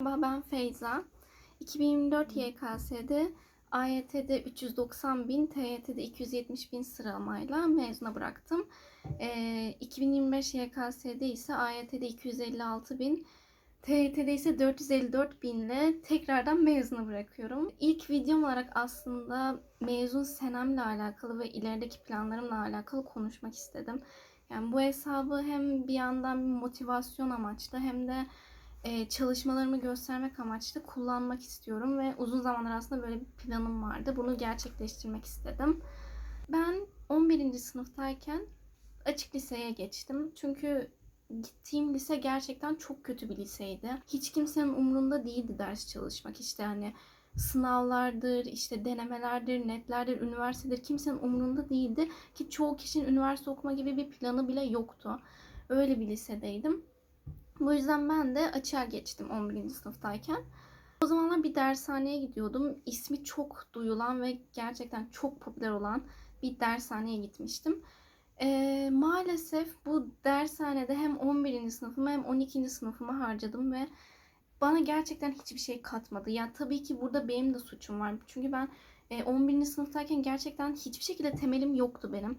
Merhaba ben Feyza. 2024 YKS'de AYT'de 390 bin, TYT'de 270 bin sıralamayla mezuna bıraktım. Ee, 2025 YKS'de ise AYT'de 256 bin, TYT'de ise 454 binle tekrardan mezuna bırakıyorum. İlk videom olarak aslında mezun senemle alakalı ve ilerideki planlarımla alakalı konuşmak istedim. Yani bu hesabı hem bir yandan bir motivasyon amaçlı hem de e, çalışmalarımı göstermek amaçlı kullanmak istiyorum ve uzun zamandır aslında böyle bir planım vardı. Bunu gerçekleştirmek istedim. Ben 11. sınıftayken açık liseye geçtim. Çünkü gittiğim lise gerçekten çok kötü bir liseydi. Hiç kimsenin umrunda değildi ders çalışmak. İşte hani sınavlardır, işte denemelerdir, netlerdir, üniversitedir kimsenin umrunda değildi. Ki çoğu kişinin üniversite okuma gibi bir planı bile yoktu. Öyle bir lisedeydim. Bu yüzden ben de açığa geçtim 11. sınıftayken. O zamanlar bir dershaneye gidiyordum. İsmi çok duyulan ve gerçekten çok popüler olan bir dershaneye gitmiştim. Ee, maalesef bu dershanede hem 11. sınıfımı hem 12. sınıfımı harcadım ve bana gerçekten hiçbir şey katmadı. Yani tabii ki burada benim de suçum var. Çünkü ben e, 11. sınıftayken gerçekten hiçbir şekilde temelim yoktu benim.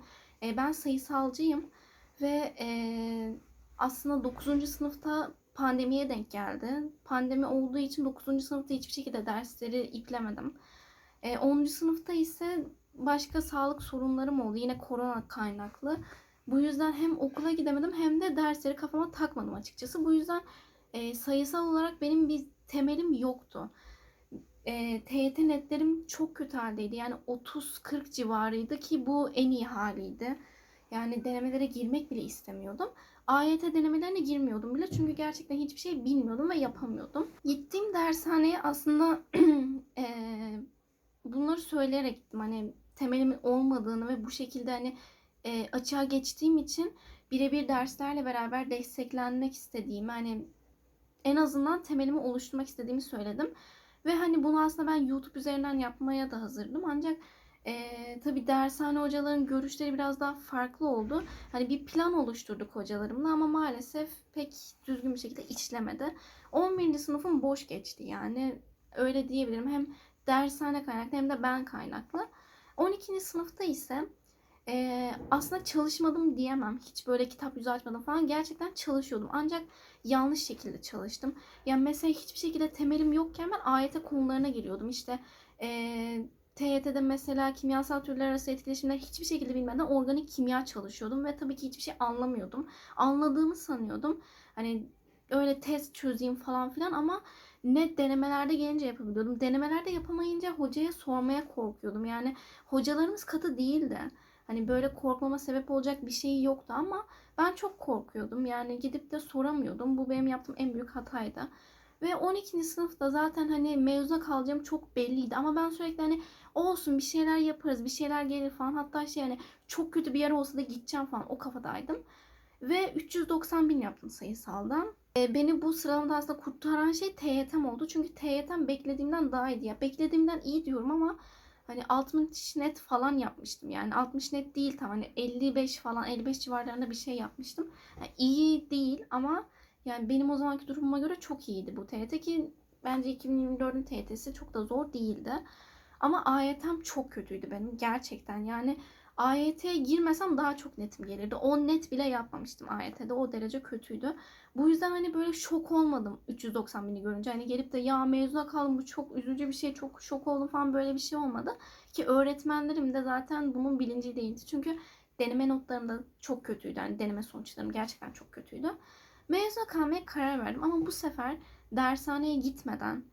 Ben sayısalcıyım ve aslında 9. sınıfta pandemiye denk geldi. Pandemi olduğu için 9. sınıfta hiçbir şekilde dersleri iplemedim. E, 10. sınıfta ise başka sağlık sorunlarım oldu. Yine korona kaynaklı. Bu yüzden hem okula gidemedim hem de dersleri kafama takmadım açıkçası. Bu yüzden e, sayısal olarak benim bir temelim yoktu. E, TYT netlerim çok kötü haldeydi. Yani 30-40 civarıydı ki bu en iyi haliydi. Yani denemelere girmek bile istemiyordum. AYT denemelerine girmiyordum bile çünkü gerçekten hiçbir şey bilmiyordum ve yapamıyordum. Gittiğim dershaneye aslında e, bunları söyleyerek gittim. Hani temelimin olmadığını ve bu şekilde hani e, açığa geçtiğim için birebir derslerle beraber desteklenmek istediğimi hani en azından temelimi oluşturmak istediğimi söyledim. Ve hani bunu aslında ben YouTube üzerinden yapmaya da hazırdım. Ancak ee, tabii dershane hocaların görüşleri biraz daha farklı oldu. Hani bir plan oluşturduk hocalarımla ama maalesef pek düzgün bir şekilde işlemedi. 11. sınıfım boş geçti yani. Öyle diyebilirim. Hem dershane kaynaklı hem de ben kaynaklı. 12. sınıfta ise e, aslında çalışmadım diyemem. Hiç böyle kitap yüzü açmadım falan. Gerçekten çalışıyordum. Ancak yanlış şekilde çalıştım. Yani mesela hiçbir şekilde temelim yokken ben AYT konularına giriyordum. İşte eee TYT'de mesela kimyasal türler arası etkileşimler hiçbir şekilde bilmeden organik kimya çalışıyordum ve tabii ki hiçbir şey anlamıyordum. Anladığımı sanıyordum. Hani öyle test çözeyim falan filan ama net denemelerde gelince yapabiliyordum. Denemelerde yapamayınca hocaya sormaya korkuyordum. Yani hocalarımız katı değildi. Hani böyle korkmama sebep olacak bir şey yoktu ama ben çok korkuyordum. Yani gidip de soramıyordum. Bu benim yaptığım en büyük hataydı. Ve 12. sınıfta zaten hani mezuna kalacağım çok belliydi. Ama ben sürekli hani olsun bir şeyler yaparız, bir şeyler gelir falan. Hatta şey hani çok kötü bir yer olsa da gideceğim falan o kafadaydım. Ve 390 bin yaptım sayısaldan. E, beni bu sıralamada aslında kurtaran şey TYT'm oldu. Çünkü TYT'm beklediğimden daha iyiydi. Ya beklediğimden iyi diyorum ama hani 60 net falan yapmıştım. Yani 60 net değil tam hani 55 falan 55 civarlarında bir şey yapmıştım. Yani iyi değil ama yani benim o zamanki durumuma göre çok iyiydi bu TYT ki bence 2024'ün TYT'si çok da zor değildi. Ama AYT'm çok kötüydü benim gerçekten. Yani AYT'ye girmesem daha çok netim gelirdi. 10 net bile yapmamıştım AYT'de. O derece kötüydü. Bu yüzden hani böyle şok olmadım 390 bini görünce. Hani gelip de ya mezuna kaldım bu çok üzücü bir şey çok şok oldum falan böyle bir şey olmadı. Ki öğretmenlerim de zaten bunun bilincindeydi. Çünkü deneme notlarım da çok kötüydü. Yani deneme sonuçlarım gerçekten çok kötüydü. Mezuna kalmaya karar verdim ama bu sefer dershaneye gitmeden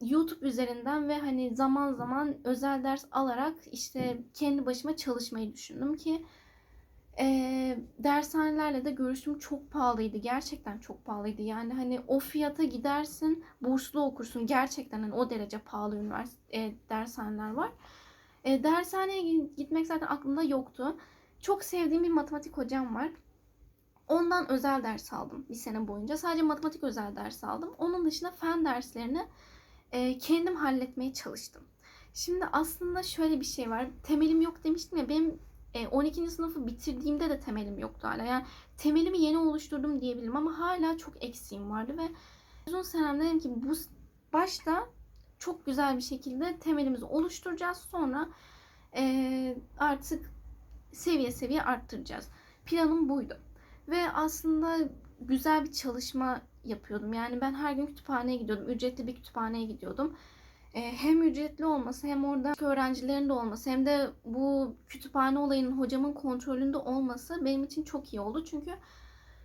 YouTube üzerinden ve hani zaman zaman özel ders alarak işte kendi başıma çalışmayı düşündüm ki e, dershanelerle de görüştüm çok pahalıydı. Gerçekten çok pahalıydı. Yani hani o fiyata gidersin, burslu okursun. Gerçekten hani o derece pahalı üniversite e, dershaneler var. E, dershaneye gitmek zaten aklımda yoktu. Çok sevdiğim bir matematik hocam var. Ondan özel ders aldım bir sene boyunca. Sadece matematik özel ders aldım. Onun dışında fen derslerini e, kendim halletmeye çalıştım. Şimdi aslında şöyle bir şey var. Temelim yok demiştim ya benim e, 12. sınıfı bitirdiğimde de temelim yoktu hala. Yani temelimi yeni oluşturdum diyebilirim ama hala çok eksiğim vardı ve Uzun senemde dedim ki bu başta çok güzel bir şekilde temelimizi oluşturacağız. Sonra eee, artık seviye seviye arttıracağız. Planım buydu. Ve aslında güzel bir çalışma yapıyordum. Yani ben her gün kütüphaneye gidiyordum. Ücretli bir kütüphaneye gidiyordum. Ee, hem ücretli olması hem orada öğrencilerin de olması hem de bu kütüphane olayının hocamın kontrolünde olması benim için çok iyi oldu. Çünkü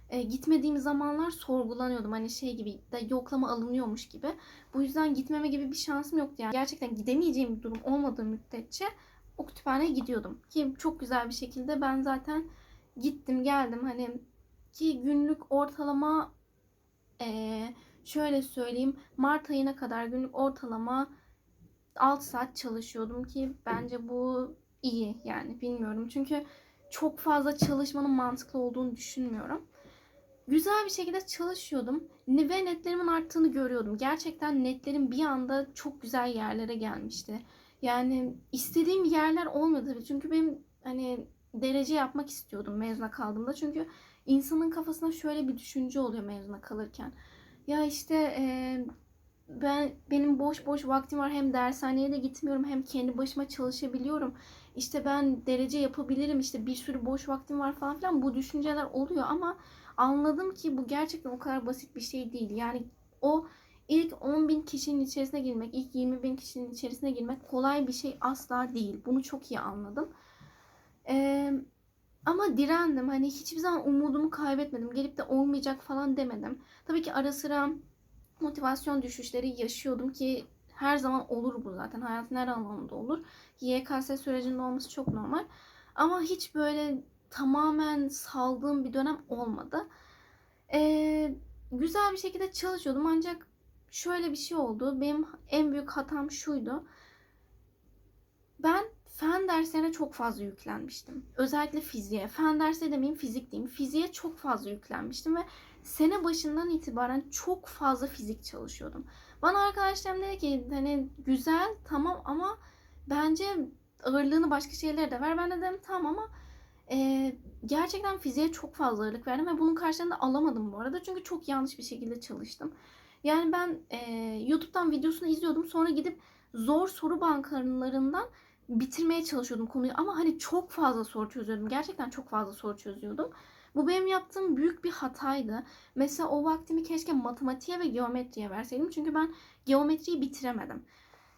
e, gitmediğim zamanlar sorgulanıyordum. Hani şey gibi de yoklama alınıyormuş gibi. Bu yüzden gitmeme gibi bir şansım yoktu. Yani gerçekten gidemeyeceğim bir durum olmadığı müddetçe o kütüphaneye gidiyordum. Ki çok güzel bir şekilde ben zaten gittim geldim. Hani ki günlük ortalama eee, şöyle söyleyeyim Mart ayına kadar günlük ortalama 6 saat çalışıyordum ki bence bu iyi yani bilmiyorum. Çünkü çok fazla çalışmanın mantıklı olduğunu düşünmüyorum. Güzel bir şekilde çalışıyordum ve netlerimin arttığını görüyordum. Gerçekten netlerim bir anda çok güzel yerlere gelmişti. Yani istediğim yerler olmadı. Çünkü benim hani derece yapmak istiyordum mezuna kaldığımda. Çünkü insanın kafasında şöyle bir düşünce oluyor mezuna kalırken. Ya işte eee, ben benim boş boş vaktim var. Hem dershaneye de gitmiyorum hem kendi başıma çalışabiliyorum. İşte ben derece yapabilirim. İşte bir sürü boş vaktim var falan filan. Bu düşünceler oluyor ama anladım ki bu gerçekten o kadar basit bir şey değil. Yani o ilk 10 bin kişinin içerisine girmek, ilk 20 bin kişinin içerisine girmek kolay bir şey asla değil. Bunu çok iyi anladım. Eee, ama direndim. Hani hiçbir zaman umudumu kaybetmedim. Gelip de olmayacak falan demedim. Tabii ki ara sıra motivasyon düşüşleri yaşıyordum ki her zaman olur bu zaten. Hayatın her alanında olur. YKS sürecinde olması çok normal. Ama hiç böyle tamamen saldığım bir dönem olmadı. Ee, güzel bir şekilde çalışıyordum ancak şöyle bir şey oldu. Benim en büyük hatam şuydu. Ben fen derslerine çok fazla yüklenmiştim. Özellikle fiziğe. Fen dersleri demeyeyim fizik diyeyim. Fiziğe çok fazla yüklenmiştim ve sene başından itibaren çok fazla fizik çalışıyordum. Bana arkadaşlarım dedi ki hani güzel tamam ama bence ağırlığını başka şeylere de ver. Ben de dedim tamam ama e, gerçekten fiziğe çok fazla ağırlık verdim ve bunun karşılığını alamadım bu arada. Çünkü çok yanlış bir şekilde çalıştım. Yani ben e, YouTube'dan videosunu izliyordum. Sonra gidip zor soru bankalarından bitirmeye çalışıyordum konuyu. Ama hani çok fazla soru çözüyordum. Gerçekten çok fazla soru çözüyordum. Bu benim yaptığım büyük bir hataydı. Mesela o vaktimi keşke matematiğe ve geometriye verseydim. Çünkü ben geometriyi bitiremedim.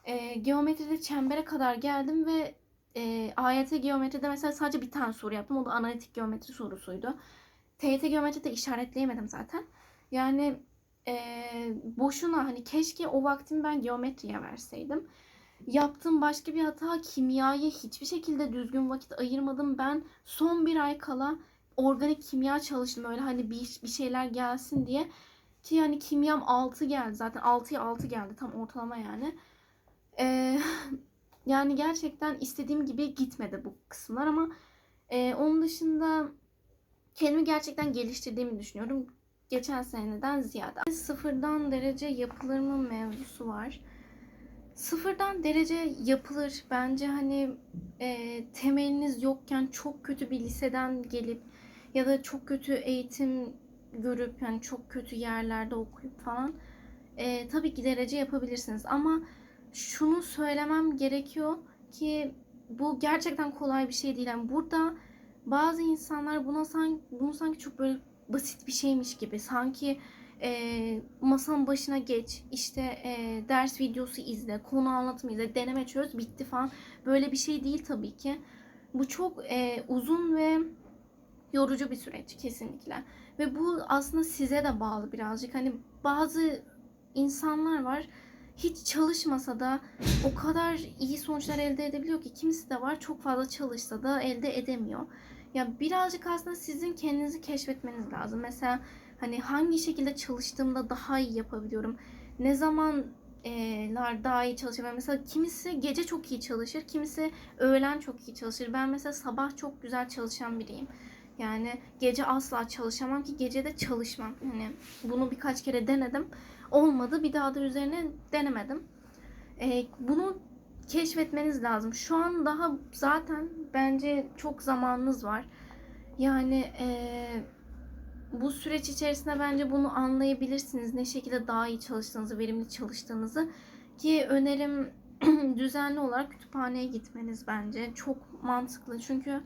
E, geometride çembere kadar geldim ve e, AYT geometride mesela sadece bir tane soru yaptım. O da analitik geometri sorusuydu. TYT geometride işaretleyemedim zaten. Yani e, boşuna hani keşke o vaktimi ben geometriye verseydim. Yaptığım başka bir hata kimyaya hiçbir şekilde düzgün vakit ayırmadım. Ben son bir ay kala organik kimya çalıştım öyle hani bir, bir şeyler gelsin diye. Ki yani kimyam 6 geldi zaten 6'ya 6 geldi tam ortalama yani. Ee, yani gerçekten istediğim gibi gitmedi bu kısımlar ama e, onun dışında kendimi gerçekten geliştirdiğimi düşünüyorum. Geçen seneden ziyade. Sıfırdan derece yapılır mı mevzusu var. Sıfırdan derece yapılır. Bence hani e, temeliniz yokken çok kötü bir liseden gelip ya da çok kötü eğitim görüp yani çok kötü yerlerde okuyup falan e, tabii ki derece yapabilirsiniz. Ama şunu söylemem gerekiyor ki bu gerçekten kolay bir şey değil. Yani burada bazı insanlar buna sanki bunu sanki çok böyle basit bir şeymiş gibi sanki e, masanın başına geç işte e, ders videosu izle konu anlatımı izle deneme çöz bitti falan böyle bir şey değil tabii ki bu çok e, uzun ve yorucu bir süreç kesinlikle ve bu aslında size de bağlı birazcık hani bazı insanlar var hiç çalışmasa da o kadar iyi sonuçlar elde edebiliyor ki kimisi de var çok fazla çalışsa da elde edemiyor. Ya birazcık aslında sizin kendinizi keşfetmeniz lazım. Mesela hani hangi şekilde çalıştığımda daha iyi yapabiliyorum. Ne zamanlar daha iyi çalışıyorum. Mesela kimisi gece çok iyi çalışır, kimisi öğlen çok iyi çalışır. Ben mesela sabah çok güzel çalışan biriyim. Yani gece asla çalışamam ki gece de çalışmam. Hani bunu birkaç kere denedim. Olmadı. Bir daha da üzerine denemedim. Ee, bunu keşfetmeniz lazım. Şu an daha zaten bence çok zamanınız var. Yani ee, bu süreç içerisinde bence bunu anlayabilirsiniz. Ne şekilde daha iyi çalıştığınızı, verimli çalıştığınızı. Ki önerim düzenli olarak kütüphaneye gitmeniz bence. Çok mantıklı. Çünkü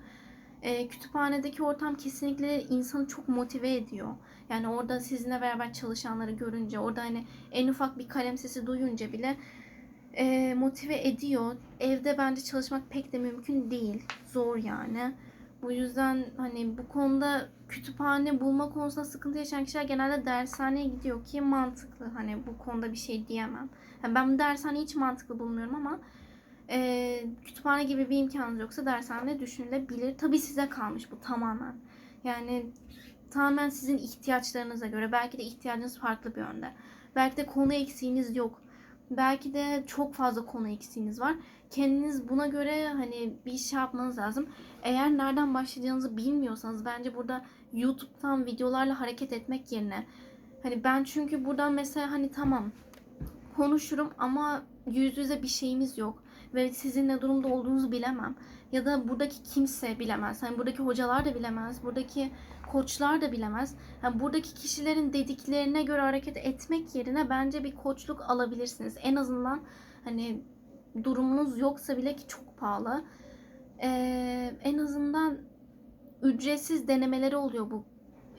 e, kütüphanedeki ortam kesinlikle insanı çok motive ediyor. Yani orada sizinle beraber çalışanları görünce, orada hani en ufak bir kalem sesi duyunca bile e, motive ediyor. Evde bence çalışmak pek de mümkün değil. Zor yani. Bu yüzden hani bu konuda kütüphane bulma konusunda sıkıntı yaşayan kişiler genelde dershaneye gidiyor ki mantıklı. Hani bu konuda bir şey diyemem. Yani ben dershaneyi hiç mantıklı bulmuyorum ama e, kütüphane gibi bir imkanınız yoksa dershane düşünülebilir. Tabii size kalmış bu tamamen. Yani tamamen sizin ihtiyaçlarınıza göre. Belki de ihtiyacınız farklı bir yönde. Belki de konu eksiğiniz yok. Belki de çok fazla konu eksiğiniz var. Kendiniz buna göre hani bir şey yapmanız lazım. Eğer nereden başlayacağınızı bilmiyorsanız bence burada YouTube'dan videolarla hareket etmek yerine hani ben çünkü buradan mesela hani tamam konuşurum ama yüz yüze bir şeyimiz yok ve sizin ne durumda olduğunuzu bilemem. Ya da buradaki kimse bilemez. Hani buradaki hocalar da bilemez. Buradaki koçlar da bilemez. Yani buradaki kişilerin dediklerine göre hareket etmek yerine bence bir koçluk alabilirsiniz. En azından hani durumunuz yoksa bile ki çok pahalı. Ee, en azından ücretsiz denemeleri oluyor bu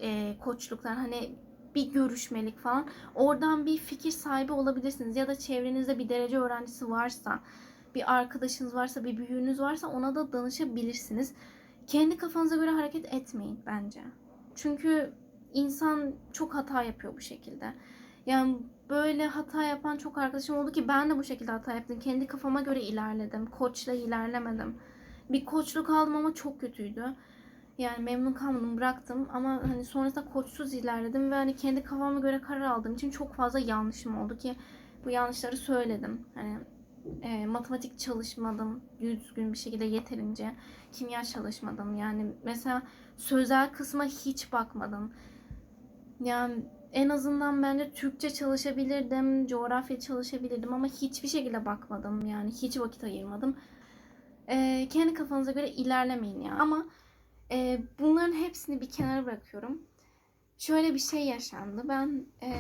e, koçluklar. Hani bir görüşmelik falan. Oradan bir fikir sahibi olabilirsiniz. Ya da çevrenizde bir derece öğrencisi varsa, bir arkadaşınız varsa, bir büyüğünüz varsa ona da danışabilirsiniz. Kendi kafanıza göre hareket etmeyin bence. Çünkü insan çok hata yapıyor bu şekilde. Yani böyle hata yapan çok arkadaşım oldu ki ben de bu şekilde hata yaptım. Kendi kafama göre ilerledim. Koçla ilerlemedim. Bir koçluk aldım ama çok kötüydü. Yani memnun kalmadım bıraktım ama hani sonrasında koçsuz ilerledim ve hani kendi kafama göre karar aldığım için çok fazla yanlışım oldu ki bu yanlışları söyledim. Hani e, matematik çalışmadım düzgün bir şekilde yeterince. Kimya çalışmadım. Yani mesela sözel kısma hiç bakmadım. Yani en azından bence Türkçe çalışabilirdim, coğrafya çalışabilirdim ama hiçbir şekilde bakmadım. Yani hiç vakit ayırmadım. E, kendi kafanıza göre ilerlemeyin ya. Ama e, bunların hepsini bir kenara bırakıyorum. Şöyle bir şey yaşandı. Ben e,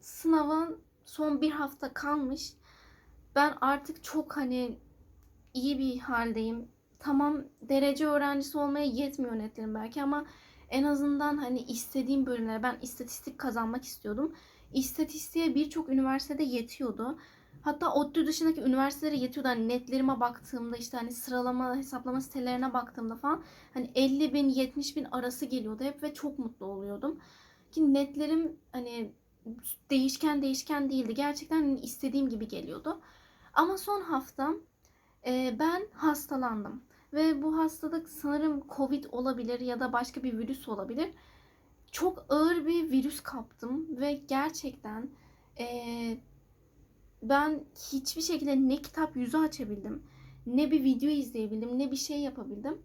sınavın son bir hafta kalmış. Ben artık çok hani iyi bir haldeyim. Tamam derece öğrencisi olmaya yetmiyor netlerim belki ama en azından hani istediğim bölümlere ben istatistik kazanmak istiyordum. İstatistiğe birçok üniversitede yetiyordu. Hatta ODTÜ dışındaki üniversitelere yetiyordu. Hani netlerime baktığımda işte hani sıralama hesaplama sitelerine baktığımda falan hani 50 bin 70 bin arası geliyordu hep ve çok mutlu oluyordum. Ki netlerim hani değişken değişken değildi. Gerçekten hani istediğim gibi geliyordu. Ama son hafta e, ben hastalandım. Ve bu hastalık sanırım Covid olabilir ya da başka bir virüs olabilir. Çok ağır bir virüs kaptım ve gerçekten e, ben hiçbir şekilde ne kitap yüzü açabildim, ne bir video izleyebildim, ne bir şey yapabildim.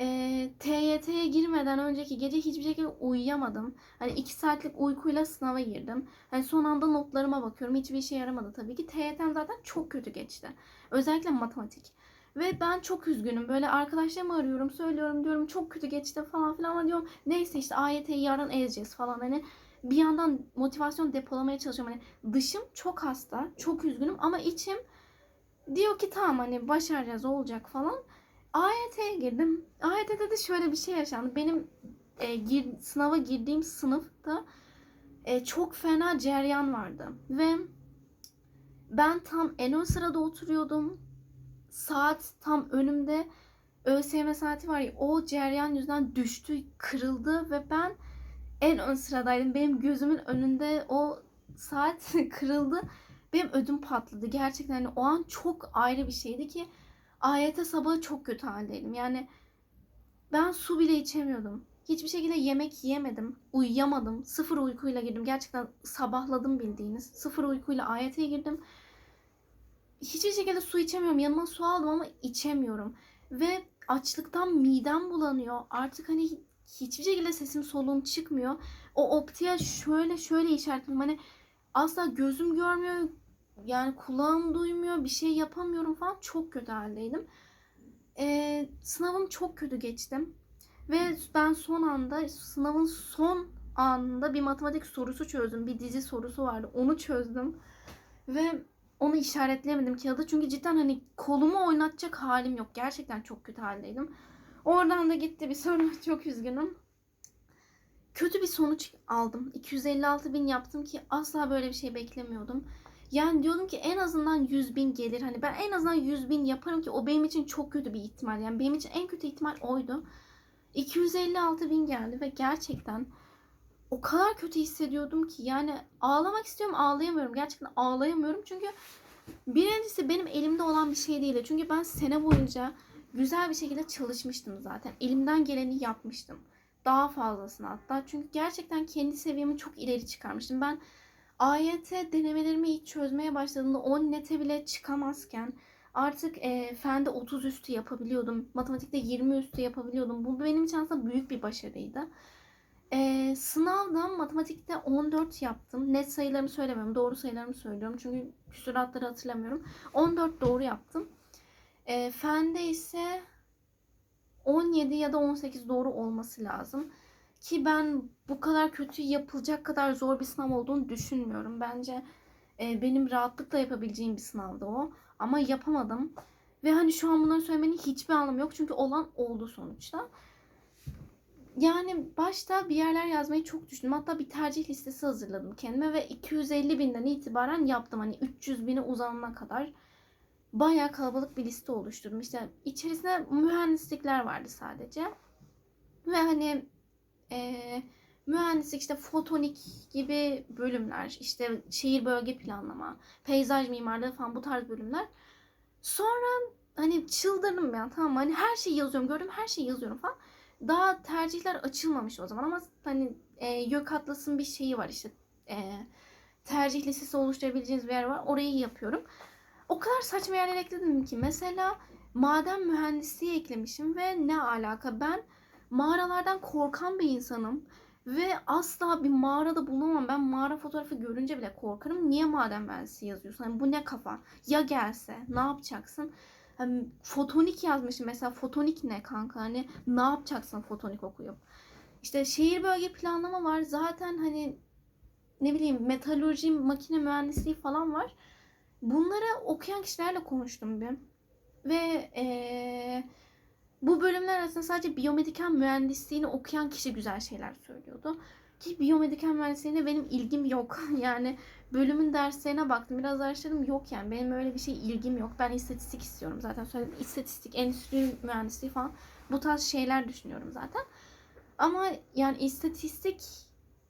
E, TYT'ye girmeden önceki gece hiçbir şekilde uyuyamadım. Hani iki saatlik uykuyla sınava girdim. Hani son anda notlarıma bakıyorum. Hiçbir işe yaramadı tabii ki. TYT'm zaten çok kötü geçti. Özellikle matematik. Ve ben çok üzgünüm. Böyle arkadaşlarımı arıyorum, söylüyorum diyorum çok kötü geçti falan filan ama diyorum neyse işte AYT'yi yarın ezeceğiz falan hani bir yandan motivasyon depolamaya çalışıyorum. Hani dışım çok hasta, çok üzgünüm ama içim diyor ki tamam hani başaracağız olacak falan. AYT'ye girdim. AYT'de de şöyle bir şey yaşandı. Benim e, gir, sınava girdiğim sınıfta e, çok fena ceryan vardı. Ve ben tam en ön sırada oturuyordum. Saat tam önümde ÖSYM saati var ya o ceryan yüzünden düştü, kırıldı ve ben en ön sıradaydım. Benim gözümün önünde o saat kırıldı. Benim ödüm patladı. Gerçekten hani o an çok ayrı bir şeydi ki AYT sabahı çok kötü haldeydim. Yani ben su bile içemiyordum. Hiçbir şekilde yemek yiyemedim. Uyuyamadım. Sıfır uykuyla girdim. Gerçekten sabahladım bildiğiniz. Sıfır uykuyla AYT'ye girdim. Hiçbir şekilde su içemiyorum. Yanıma su aldım ama içemiyorum. Ve açlıktan midem bulanıyor. Artık hani hiçbir şekilde sesim soluğum çıkmıyor. O optiğe şöyle şöyle işaretliyorum. Hani asla gözüm görmüyor. Yani kulağım duymuyor. Bir şey yapamıyorum falan. Çok kötü haldeydim. Ee, sınavım çok kötü geçtim. Ve ben son anda sınavın son anında bir matematik sorusu çözdüm. Bir dizi sorusu vardı. Onu çözdüm. Ve onu işaretleyemedim kağıda. Çünkü cidden hani kolumu oynatacak halim yok. Gerçekten çok kötü haldeydim. Oradan da gitti bir soru. Çok üzgünüm. Kötü bir sonuç aldım. 256 bin yaptım ki asla böyle bir şey beklemiyordum. Yani diyordum ki en azından 100 bin gelir. Hani ben en azından 100 bin yaparım ki o benim için çok kötü bir ihtimal. Yani benim için en kötü ihtimal oydu. 256 bin geldi ve gerçekten o kadar kötü hissediyordum ki yani ağlamak istiyorum ağlayamıyorum. Gerçekten ağlayamıyorum çünkü birincisi benim elimde olan bir şey değildi. Çünkü ben sene boyunca güzel bir şekilde çalışmıştım zaten. Elimden geleni yapmıştım. Daha fazlasını hatta. Çünkü gerçekten kendi seviyemi çok ileri çıkarmıştım. Ben AYT denemelerimi ilk çözmeye başladığımda 10 nete bile çıkamazken artık e, fende 30 üstü yapabiliyordum. Matematikte 20 üstü yapabiliyordum. Bu benim için aslında büyük bir başarıydı. E, sınavda matematikte 14 yaptım. Net sayılarımı söylemiyorum. Doğru sayılarımı söylüyorum. Çünkü küsuratları hatırlamıyorum. 14 doğru yaptım. E, fende ise 17 ya da 18 doğru olması lazım. Ki ben bu kadar kötü yapılacak kadar zor bir sınav olduğunu düşünmüyorum. Bence e, benim rahatlıkla yapabileceğim bir sınavdı o. Ama yapamadım. Ve hani şu an bunları söylemenin hiçbir anlamı yok. Çünkü olan oldu sonuçta. Yani başta bir yerler yazmayı çok düşündüm. Hatta bir tercih listesi hazırladım kendime ve 250 binden itibaren yaptım. Hani 300 bine uzanana kadar bayağı kalabalık bir liste oluşturdum. İşte içerisinde mühendislikler vardı sadece. Ve hani e, mühendislik işte fotonik gibi bölümler, işte şehir bölge planlama, peyzaj mimarlığı falan bu tarz bölümler. Sonra hani çıldırdım ben tamam? Hani her şeyi yazıyorum, gördüm her şeyi yazıyorum falan. Daha tercihler açılmamış o zaman ama hani e, YÖK Atlas'ın bir şeyi var işte e, tercih listesi oluşturabileceğiniz bir yer var. Orayı yapıyorum. O kadar saçma yerler ekledim ki mesela maden mühendisliği eklemişim ve ne alaka ben mağaralardan korkan bir insanım ve asla bir mağarada bulunamam. Ben mağara fotoğrafı görünce bile korkarım. Niye maden mühendisi yazıyorsun? Hani bu ne kafa? Ya gelse ne yapacaksın? Hani fotonik yazmışım mesela fotonik ne kanka? Hani ne yapacaksın fotonik okuyup? İşte şehir bölge planlama var. Zaten hani ne bileyim metalurji, makine mühendisliği falan var. Bunları okuyan kişilerle konuştum bir. Ve ee, bu bölümler arasında sadece biyomedikal mühendisliğini okuyan kişi güzel şeyler söylüyordu. Ki biyomedikal mühendisliğine benim ilgim yok. Yani bölümün derslerine baktım. Biraz araştırdım. Yok yani. Benim öyle bir şey ilgim yok. Ben istatistik istiyorum zaten. Söyledim. İstatistik, endüstri mühendisliği falan. Bu tarz şeyler düşünüyorum zaten. Ama yani istatistik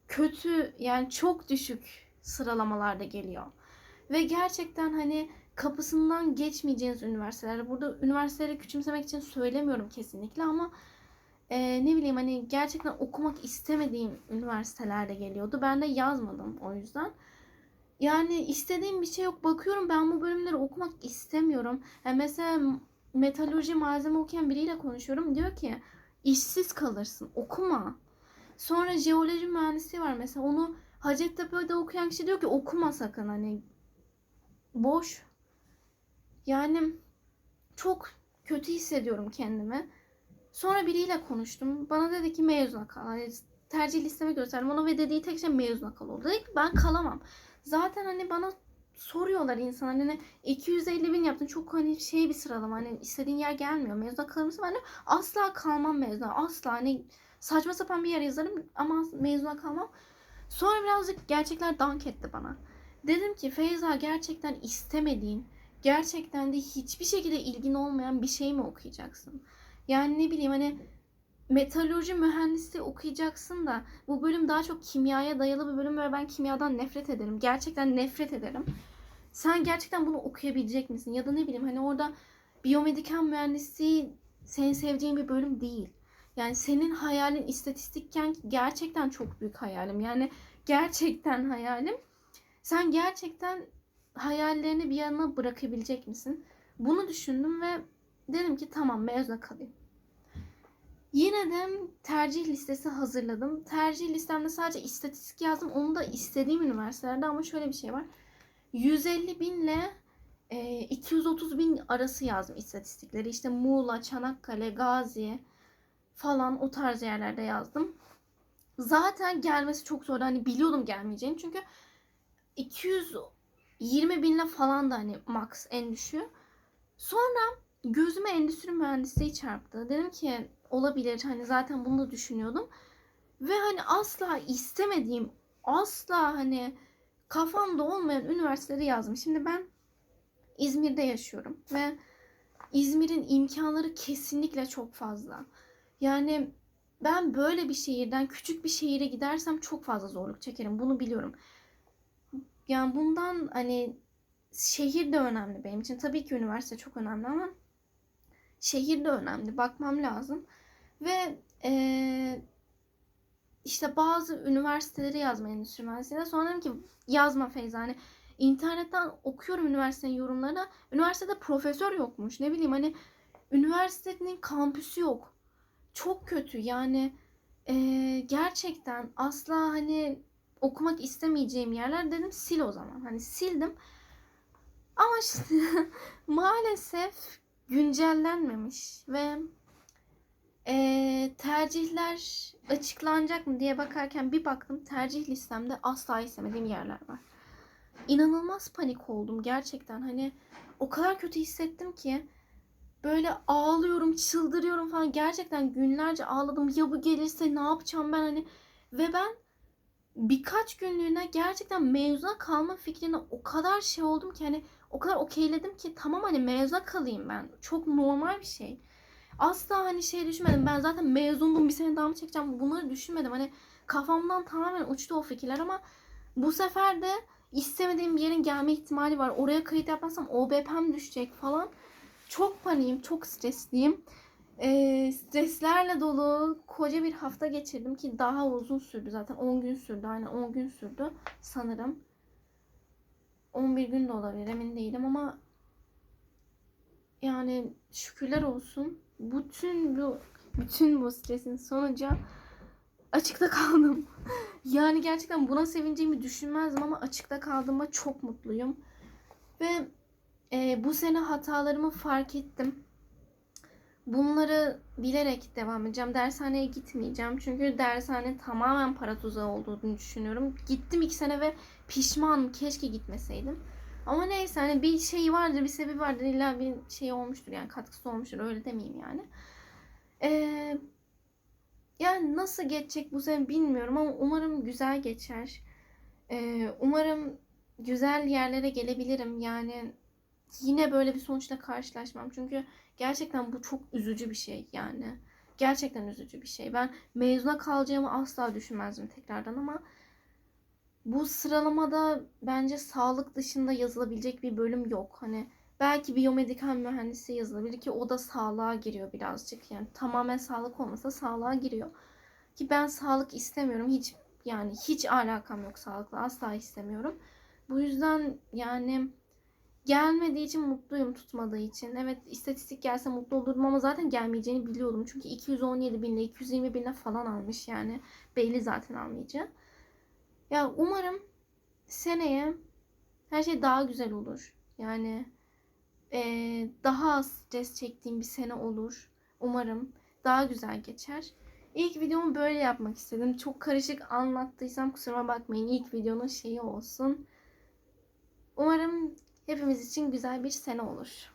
kötü yani çok düşük sıralamalarda geliyor. Ve gerçekten hani kapısından geçmeyeceğiniz üniversiteler. Burada üniversiteleri küçümsemek için söylemiyorum kesinlikle ama e, ne bileyim hani gerçekten okumak istemediğim üniversitelerde geliyordu. Ben de yazmadım o yüzden. Yani istediğim bir şey yok. Bakıyorum ben bu bölümleri okumak istemiyorum. Yani mesela metalurji malzeme okuyan biriyle konuşuyorum. Diyor ki işsiz kalırsın. Okuma. Sonra jeoloji mühendisliği var mesela onu Hacettepe'de okuyan kişi diyor ki okuma sakın hani boş. Yani çok kötü hissediyorum kendimi. Sonra biriyle konuştum. Bana dedi ki mezuna kal. Hani tercih listeme gösterdim ona ve dediği tek şey mezuna kal oldu. Dedi ki ben kalamam. Zaten hani bana soruyorlar insan hani 250 bin yaptın çok hani şey bir sıralama hani istediğin yer gelmiyor mezuna kalır mısın ben de asla kalmam mezuna asla hani saçma sapan bir yer yazarım ama mezuna kalmam sonra birazcık gerçekler dank etti bana dedim ki Feyza gerçekten istemediğin gerçekten de hiçbir şekilde ilgin olmayan bir şey mi okuyacaksın yani ne bileyim hani metalurji mühendisliği okuyacaksın da bu bölüm daha çok kimyaya dayalı bir bölüm ve ben kimyadan nefret ederim. Gerçekten nefret ederim. Sen gerçekten bunu okuyabilecek misin? Ya da ne bileyim hani orada biyomedikal mühendisliği senin sevdiğin bir bölüm değil. Yani senin hayalin istatistikken gerçekten çok büyük hayalim. Yani gerçekten hayalim. Sen gerçekten hayallerini bir yana bırakabilecek misin? Bunu düşündüm ve dedim ki tamam mezuna kalayım. Yine de tercih listesi hazırladım. Tercih listemde sadece istatistik yazdım. Onu da istediğim üniversitelerde ama şöyle bir şey var. 150 binle e, 230 bin arası yazdım istatistikleri. İşte Muğla, Çanakkale, Gazi, falan o tarz yerlerde yazdım. Zaten gelmesi çok zordu. Hani biliyordum gelmeyeceğini. Çünkü 220 binle falan da hani max en düşüğü. Sonra gözüme endüstri mühendisliği çarptı. Dedim ki olabilir. Hani zaten bunu da düşünüyordum. Ve hani asla istemediğim, asla hani kafamda olmayan üniversiteleri yazdım. Şimdi ben İzmir'de yaşıyorum ve İzmir'in imkanları kesinlikle çok fazla. Yani ben böyle bir şehirden küçük bir şehire gidersem çok fazla zorluk çekerim. Bunu biliyorum. Yani bundan hani şehir de önemli benim için. Tabii ki üniversite çok önemli ama şehir de önemli. Bakmam lazım. Ve eee, işte bazı üniversiteleri yazma endüstri mühendisliğinde. Sonra dedim ki yazma Feyza. Hani internetten okuyorum üniversitenin yorumlarına. Üniversitede profesör yokmuş. Ne bileyim hani üniversitenin kampüsü yok. Çok kötü yani eee, gerçekten asla hani okumak istemeyeceğim yerler dedim sil o zaman. Hani sildim. Ama işte maalesef güncellenmemiş ve eee, tercihler açıklanacak mı diye bakarken bir baktım tercih listemde asla istemediğim yerler var. İnanılmaz panik oldum gerçekten. Hani o kadar kötü hissettim ki böyle ağlıyorum, çıldırıyorum falan. Gerçekten günlerce ağladım. Ya bu gelirse ne yapacağım ben hani ve ben birkaç günlüğüne gerçekten mezuna kalma fikrine o kadar şey oldum ki hani o kadar okeyledim ki tamam hani mezuna kalayım ben. Çok normal bir şey. Asla hani şey düşünmedim. Ben zaten mezundum bir sene daha mı çekeceğim. Bunları düşünmedim. Hani kafamdan tamamen uçtu o fikirler ama bu sefer de istemediğim bir yerin gelme ihtimali var. Oraya kayıt yapmazsam OBP'm düşecek falan. Çok paniğim, çok stresliyim. Ee, streslerle dolu koca bir hafta geçirdim ki daha uzun sürdü zaten. 10 gün sürdü aynen 10 gün sürdü sanırım. 11 gün de olabilir emin değilim ama yani şükürler olsun. Bütün bu bütün bu stresin sonucu açıkta kaldım. Yani gerçekten buna sevineceğimi düşünmezdim ama açıkta kaldığıma çok mutluyum. Ve e, bu sene hatalarımı fark ettim Bunları bilerek devam edeceğim. Dershaneye gitmeyeceğim. Çünkü dershane tamamen para tuzağı olduğunu düşünüyorum. Gittim iki sene ve pişmanım. Keşke gitmeseydim. Ama neyse hani bir şey vardır, bir sebebi vardır. İlla bir şey olmuştur yani katkısı olmuştur. Öyle demeyeyim yani. Ee, yani nasıl geçecek bu sene bilmiyorum ama umarım güzel geçer. Ee, umarım güzel yerlere gelebilirim. Yani yine böyle bir sonuçla karşılaşmam. Çünkü gerçekten bu çok üzücü bir şey yani. Gerçekten üzücü bir şey. Ben mezuna kalacağımı asla düşünmezdim tekrardan ama bu sıralamada bence sağlık dışında yazılabilecek bir bölüm yok. Hani belki biyomedikal mühendisi yazılabilir ki o da sağlığa giriyor birazcık. Yani tamamen sağlık olmasa sağlığa giriyor. Ki ben sağlık istemiyorum. Hiç yani hiç alakam yok sağlıkla. Asla istemiyorum. Bu yüzden yani Gelmediği için mutluyum tutmadığı için. Evet istatistik gelse mutlu olurdum ama zaten gelmeyeceğini biliyordum. Çünkü 217 binle 220 binle falan almış yani. Belli zaten almayacağı. Ya umarım seneye her şey daha güzel olur. Yani ee, daha az stres çektiğim bir sene olur. Umarım daha güzel geçer. İlk videomu böyle yapmak istedim. Çok karışık anlattıysam kusuruma bakmayın. İlk videonun şeyi olsun. Umarım hepimiz için güzel bir sene olur.